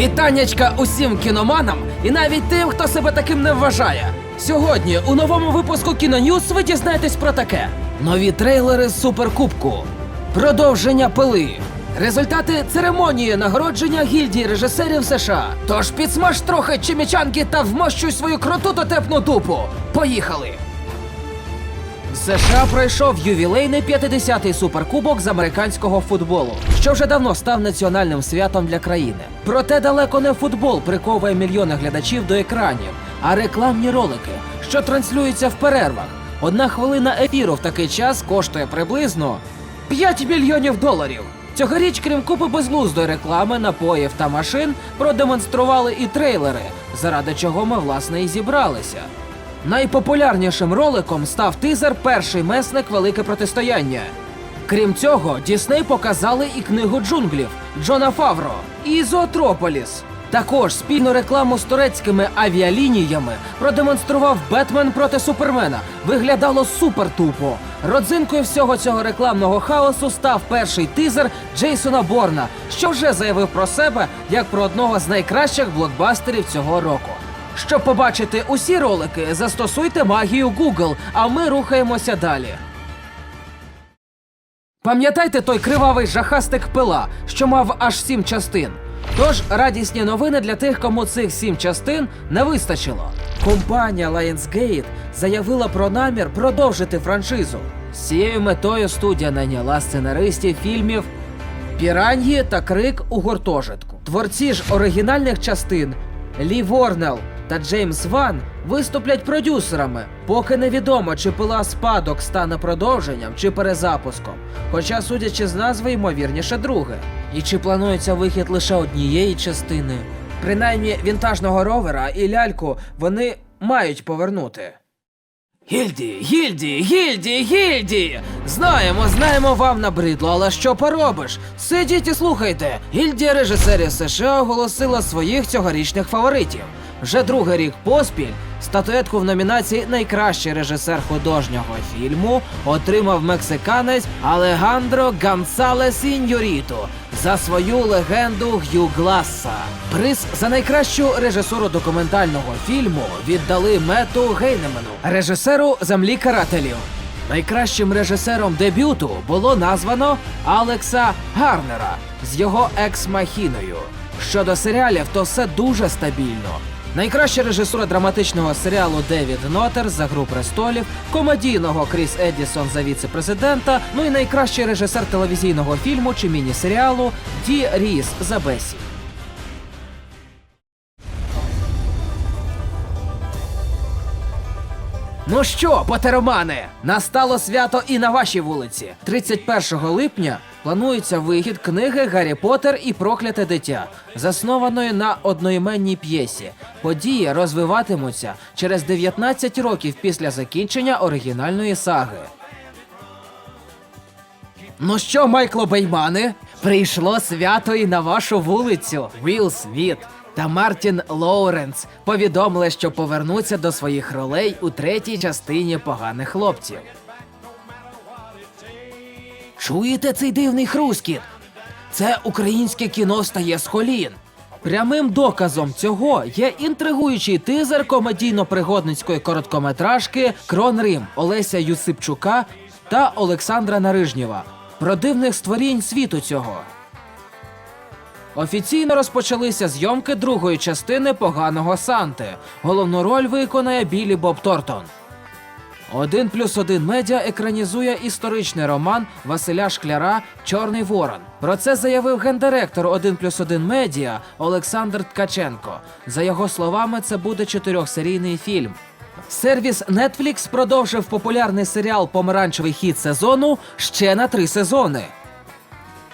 Вітаннячка усім кіноманам і навіть тим, хто себе таким не вважає. Сьогодні у новому випуску Кіноньюз ви дізнаєтесь про таке: нові трейлери з суперкубку, продовження пили, результати церемонії нагородження гільдії режисерів США. Тож підсмаж трохи чимічанки та вмощуй свою круту дотепну дупу. Поїхали! США пройшов ювілейний 50-й суперкубок з американського футболу, що вже давно став національним святом для країни. Проте далеко не футбол приковує мільйони глядачів до екранів, а рекламні ролики, що транслюються в перервах. Одна хвилина ефіру в такий час коштує приблизно 5 мільйонів доларів. Цьогоріч, крім купи безглуздої реклами, напоїв та машин, продемонстрували і трейлери, заради чого ми власне і зібралися. Найпопулярнішим роликом став тизер Перший месник Велике протистояння. Крім цього, Дісней показали і книгу джунглів Джона Фавро і Зоотрополіс. Також спільну рекламу з турецькими авіалініями продемонстрував Бетмен проти Супермена. Виглядало супер тупо. Родзинкою всього цього рекламного хаосу став перший тизер Джейсона Борна, що вже заявив про себе як про одного з найкращих блокбастерів цього року. Щоб побачити усі ролики, застосуйте магію Google, а ми рухаємося далі. Пам'ятайте той кривавий жахастик пила, що мав аж сім частин. Тож радісні новини для тих, кому цих сім частин не вистачило. Компанія Lionsgate заявила про намір продовжити франшизу. З цією метою студія найняла сценаристів фільмів Піраньї та Крик у гуртожитку. Творці ж оригінальних частин Лі Ворнел та Джеймс Ван виступлять продюсерами. Поки невідомо, чи пила спадок стане продовженням чи перезапуском. Хоча, судячи з назви, ймовірніше друге. І чи планується вихід лише однієї частини? Принаймні вінтажного ровера і ляльку вони мають повернути. Гільді, гільді, гільді, гільді! Знаємо, знаємо, вам набридло, але що поробиш? Сидіть і слухайте. Гільдія режисерів США оголосила своїх цьогорічних фаворитів. Вже другий рік поспіль статуетку в номінації Найкращий режисер художнього фільму отримав мексиканець Алегандро Гонсалес Іньоріто за свою легенду Г'ю Гласса. Приз за найкращу режисуру документального фільму віддали Мету Гейнемену, режисеру землі карателів. Найкращим режисером дебюту було названо Алекса Гарнера з його екс-махіною. Щодо серіалів, то все дуже стабільно. Найкраща режисура драматичного серіалу Девід Нотер за Гру престолів, комедійного Кріс Едісон за віце-президента, ну і найкращий режисер телевізійного фільму чи міні-серіалу Ді Ріс за Бесі. Ну що, потеромани, настало свято і на вашій вулиці. 31 липня планується вихід книги Гаррі Поттер і Прокляте дитя, заснованої на одноіменній п'єсі. Події розвиватимуться через 19 років після закінчення оригінальної саги. Ну що, Майкло Беймани, прийшло свято і на вашу вулицю. Вілл Сміт та Мартін Лоуренс повідомили, що повернуться до своїх ролей у третій частині поганих хлопців. Чуєте цей дивний хрускіт? Це українське кіно стає з колін. Прямим доказом цього є інтригуючий тизер комедійно-пригодницької короткометражки Крон Рим Олеся Юсипчука та Олександра Нарижнєва про дивних створінь світу цього. Офіційно розпочалися зйомки другої частини поганого Санти. Головну роль виконає Білі Боб Тортон. Один плюс один медіа екранізує історичний роман Василя Шкляра Чорний Ворон. Про це заявив гендиректор 1 плюс 1 медіа Олександр Ткаченко. За його словами, це буде чотирьохсерійний фільм. Сервіс Netflix продовжив популярний серіал Помаранчевий хід сезону ще на три сезони.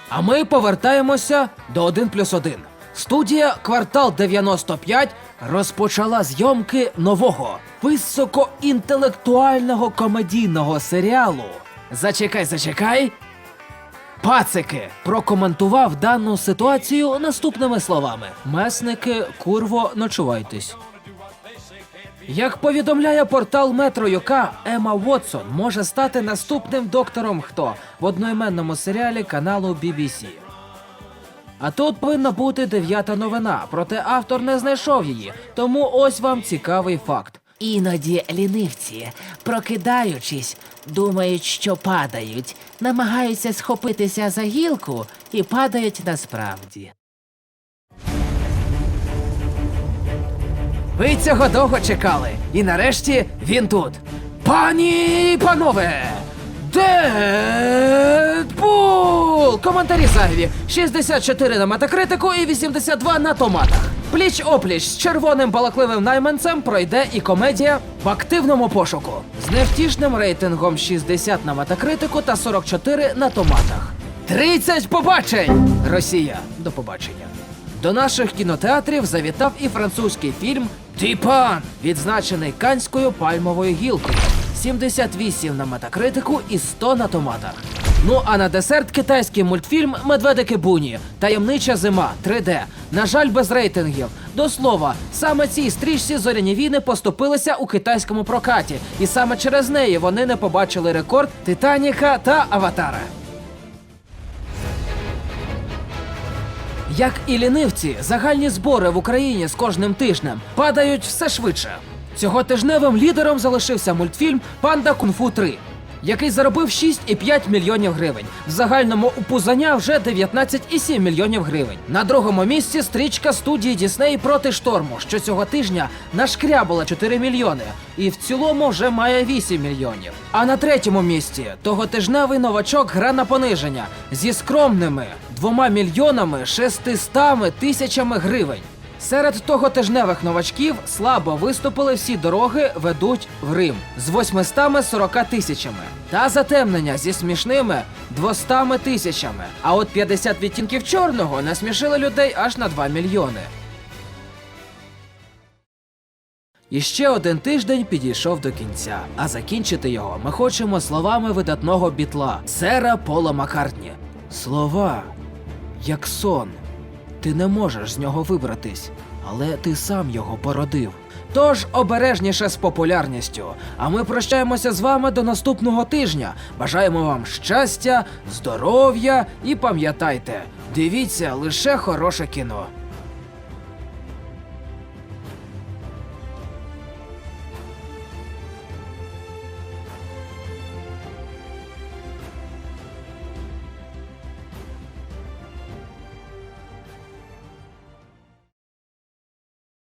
А ми повертаємося до 1 плюс 1. Студія Квартал 95 розпочала зйомки нового високоінтелектуального комедійного серіалу. Зачекай, зачекай. Пацики прокоментував дану ситуацію наступними словами: Месники, курво, ночувайтесь. Як повідомляє портал Метро Юка, Ема Вотсон може стати наступним доктором Хто в одноіменному серіалі каналу BBC. А тут повинна бути дев'ята новина, проте автор не знайшов її. Тому ось вам цікавий факт. Іноді лінивці, прокидаючись, думають, що падають, намагаються схопитися за гілку і падають насправді. Ви цього довго чекали, і нарешті він тут. Пані і панове! Дедпул! Коментарі зайві. 64 на метакритику і 82 на томатах. Пліч опліч з червоним балакливим найманцем пройде і комедія в активному пошуку з невтішним рейтингом 60 на метакритику та 44 на томатах. 30 побачень! Росія. До побачення. До наших кінотеатрів завітав і французький фільм Тіпан, відзначений канською пальмовою гілкою. 78 на метакритику і 100 на томатах. Ну а на десерт китайський мультфільм Медведики Буні. Таємнича зима 3D. На жаль, без рейтингів. До слова, саме цій стрічці зоряні війни поступилися у китайському прокаті, і саме через неї вони не побачили рекорд Титаніка та Аватара. Як і лінивці, загальні збори в Україні з кожним тижнем падають все швидше. Цього тижневим лідером залишився мультфільм Панда Кунг-фу 3, який заробив 6,5 мільйонів гривень. В загальному у Пузаня вже 19,7 мільйонів гривень. На другому місці стрічка студії Дісней проти шторму, що цього тижня нашкрябала 4 мільйони, і в цілому вже має 8 мільйонів. А на третьому місці тоготижневий новачок гра на пониження зі скромними 2 мільйонами 600 тисячами гривень. Серед тоготижневих новачків слабо виступили всі дороги ведуть в Рим з 840 тисячами. Та затемнення зі смішними 200 тисячами. А от 50 відтінків чорного насмішили людей аж на 2 мільйони. І ще один тиждень підійшов до кінця, а закінчити його ми хочемо словами видатного бітла сера Пола Маккартні. Слова, як сон. Ти не можеш з нього вибратись, але ти сам його породив. Тож обережніше з популярністю. А ми прощаємося з вами до наступного тижня. Бажаємо вам щастя, здоров'я і пам'ятайте, дивіться лише хороше кіно.